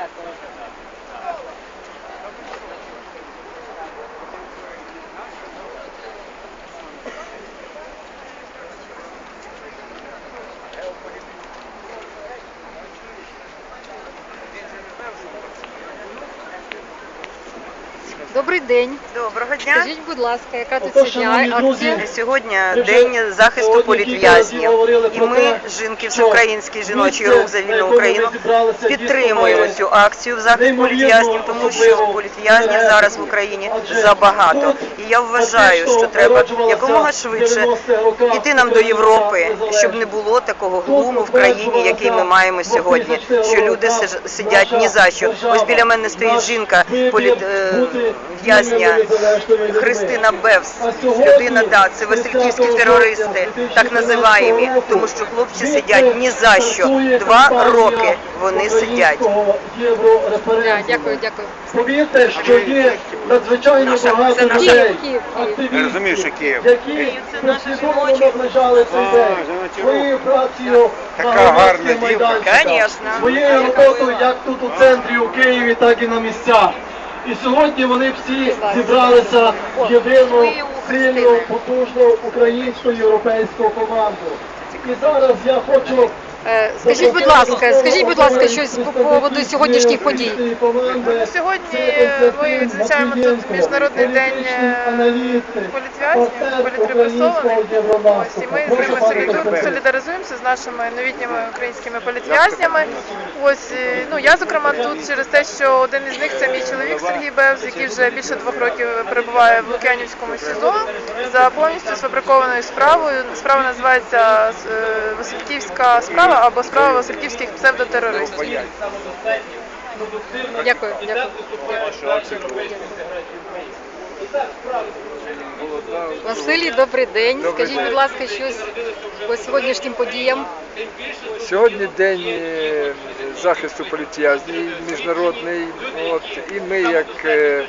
Exacto. Добрий день. Доброго дня. Скажіть, будь ласка, яка тут Отож, сьогодні шановні друзі, акція? Сьогодні Ми вже день захисту сьогодні кілька політв'язнів. говорили І про ми, жінки, що Всеукраїнський жіночий місце, рух за на вільну якому Україну, зібралися, підтримуємо дійсно цю акцію в захист неймовірно політв'язнів, тому що особливо політв'язнів зараз в Україні Адже забагато. тут І я вважаю, фактично що треба якомога в швидше 90-х роках йти нам до Європи, щоб не було такого глуму в країні, який ми маємо сьогодні. Що люди сиж- сидять ні за що. Ось біля мене стоїть жінка, політ е, в'язня. Христина Бевс. Людина, да, це васильківські терористи, так називаємо, тому що хлопці сидять ні за що. Два роки вони сидять. Да, дякую, дякую. Повірте, що є надзвичайно багато людей, Я розумію, що Київ. які послідовно наближали цей день своєю працею Така на гарна громадських дівка. майданчиках, Конечно. своєю роботою як тут у центрі у Києві, так і на місцях. І сьогодні вони всі зібралися в єдину сильну, потужну українську європейську команду. І зараз я хочу Скажіть, будь ласка, скажіть, будь ласка, щось по поводу сьогоднішніх подій. Сьогодні ми відзначаємо тут Міжнародний день е, політв'язнів, політрепресованих. Ось, і ми з ними солідаризуємося з нашими новітніми українськими політв'язнями. Ось, е, ну, я, зокрема, тут через те, що один із них це мій чоловік Сергій Бевз, який вже більше двох років перебуває в Лук'янівському СІЗО за повністю сфабрикованою справою. Справа називається е, Васильківська справа або справа Васильківських псевдотерористів. Дякую, дякую. Василій, добрий день. Добрий Скажіть, день. будь ласка, щось по сьогоднішнім подіям. Сьогодні день е, захисту політв'язнів міжнародний. От, і ми, як е,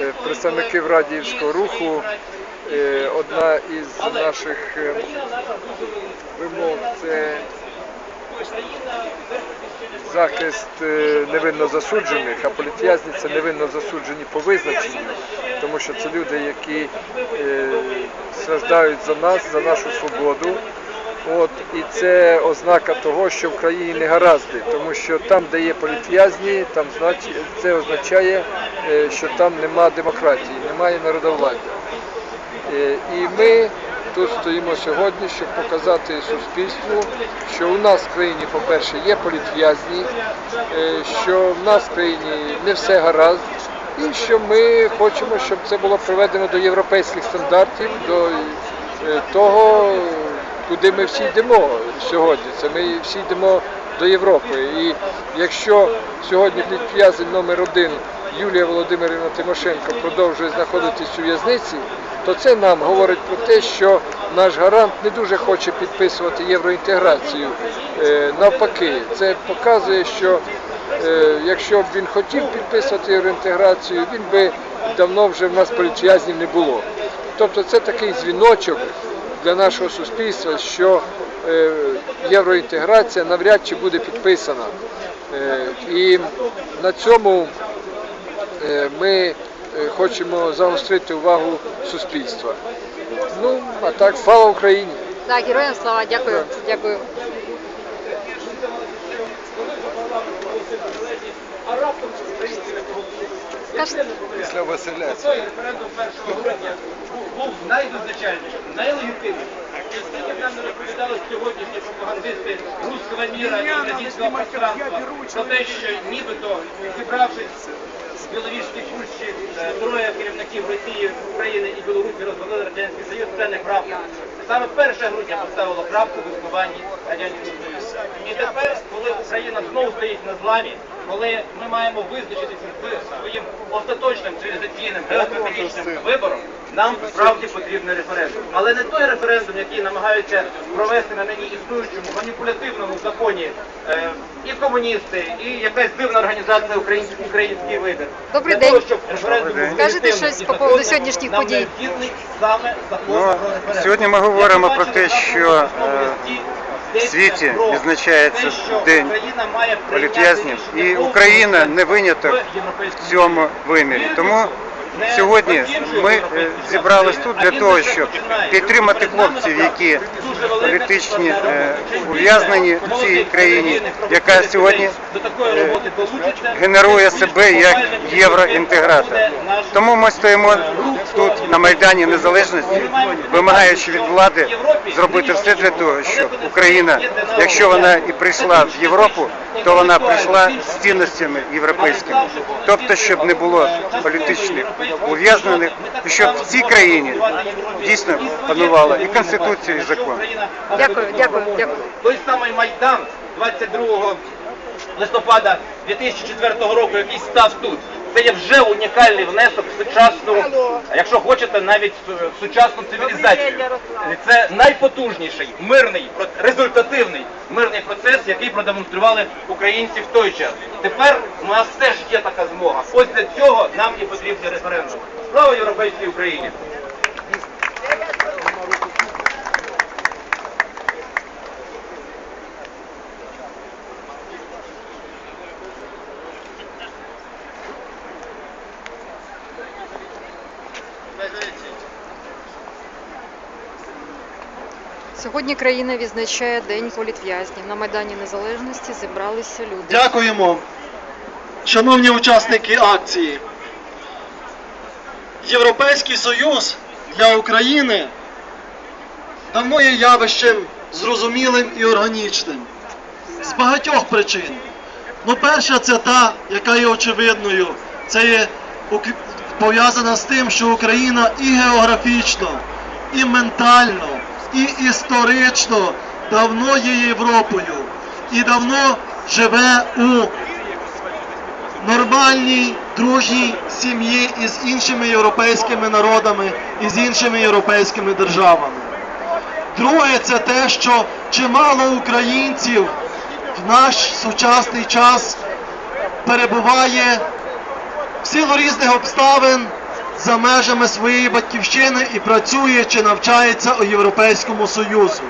е, представники Радіївського руху, е, одна із наших е, вимог це захист е, невинно засуджених, а політв'язні це невинно засуджені по визначенню, тому що це люди, які е, страждають за нас, за нашу свободу. От, і це ознака того, що в країні не гаразди, тому що там, де є політв'язні, там це означає, е, що там нема демократії, немає народовладдя. І ми тут стоїмо сьогодні, щоб показати суспільству, що у нас в країні, по-перше, є політв'язні, е, що в нас в країні не все гаразд, і що ми хочемо, щоб це було приведено до європейських стандартів, до е, того, куди ми всі йдемо сьогодні. Це ми всі йдемо до Європи. І якщо сьогодні політв'язень номер один Юлія Володимирівна Тимошенко продовжує знаходитись у в'язниці, то це нам говорить про те, що наш гарант не дуже хоче підписувати євроінтеграцію. Е, Навпаки, це показує, що е, якщо б він хотів підписувати євроінтеграцію, він би давно вже в нас політв'язнів не було. Тобто це такий дзвіночок для нашого суспільства, що е, євроінтеграція навряд чи буде підписана. І на цьому ми хочемо загострити увагу суспільства. Ну, а так, слава Україні! Так, героям слава, дякую, дякую. Скажете? Після Василя. був найвизначальнішим, найлегітимнішим. Оскільки нам не розповідали сьогоднішні пропагандисти руського міра і радянського пространства про те, що нібито зібравшись в Біловіжській пущі е, троє керівників Росії, України і Білорусі розвалили Радянський Союз, це неправда. Саме 1 грудня поставило крапку в існуванні Радянського Союзу. І тепер, коли Україна знову стоїть на зламі, коли ми маємо визначитися з своїм остаточним цивілізаційним демократичним вибором, нам справді потрібний референдум. Але не той референдум, який намагаються провести на нині існуючому маніпулятивному законі е, і комуністи, і якась дивна організація український, український вибір. Добрий Для того, щоб референдум був Скажете легітимним щось і по поводу законним, сьогоднішніх нам подій? необхідний саме закон Ну, про референдум. сьогодні ми говоримо про те, що, е, листі йдеться світі про відзначається те, що День Україна має прийняти політв'язнів, рішення і Україна не виняток в Європейську в цьому вимірі. Тому сьогодні ми е, зібрались тут для того, щоб підтримати хлопців, які політичні е, ув'язнені в цій країні, яка сьогодні е, генерує себе як євроінтегратор. Тому ми стоїмо тут на Майдані Незалежності, вимагаючи від влади зробити все для того, щоб Україна, якщо вона і прийшла в Європу, то вона прийшла з цінностями європейськими. Тобто, щоб не було політичних ув'язнених, і щоб в цій країні дійсно панувала і конституція, і закон. Дякую, дякую, дякую. Той самий Майдан 22 листопада 2004 року, який став тут. Це є вже унікальний внесок в сучасну, а якщо хочете, навіть в сучасну цивілізацію. Це найпотужніший мирний, результативний мирний процес, який продемонстрували українці в той час. Тепер у нас теж є така змога. Ось для цього нам і потрібен референдум. Слава європейській Україні! Сьогодні країна відзначає День політв'язнів. На Майдані Незалежності зібралися люди. Дякуємо, шановні учасники акції. Європейський Союз для України давно є явищем зрозумілим і органічним. З багатьох причин. Ну, перша це та, яка є очевидною. Це є пов'язана з тим, що Україна і географічно, і ментально, і історично давно є Європою і давно живе у нормальній, дружній сім'ї із іншими європейськими народами і з іншими європейськими державами. Друге, це те, що чимало українців в наш сучасний час перебуває в силу різних обставин за межами своєї батьківщини і працює чи навчається у Європейському Союзу.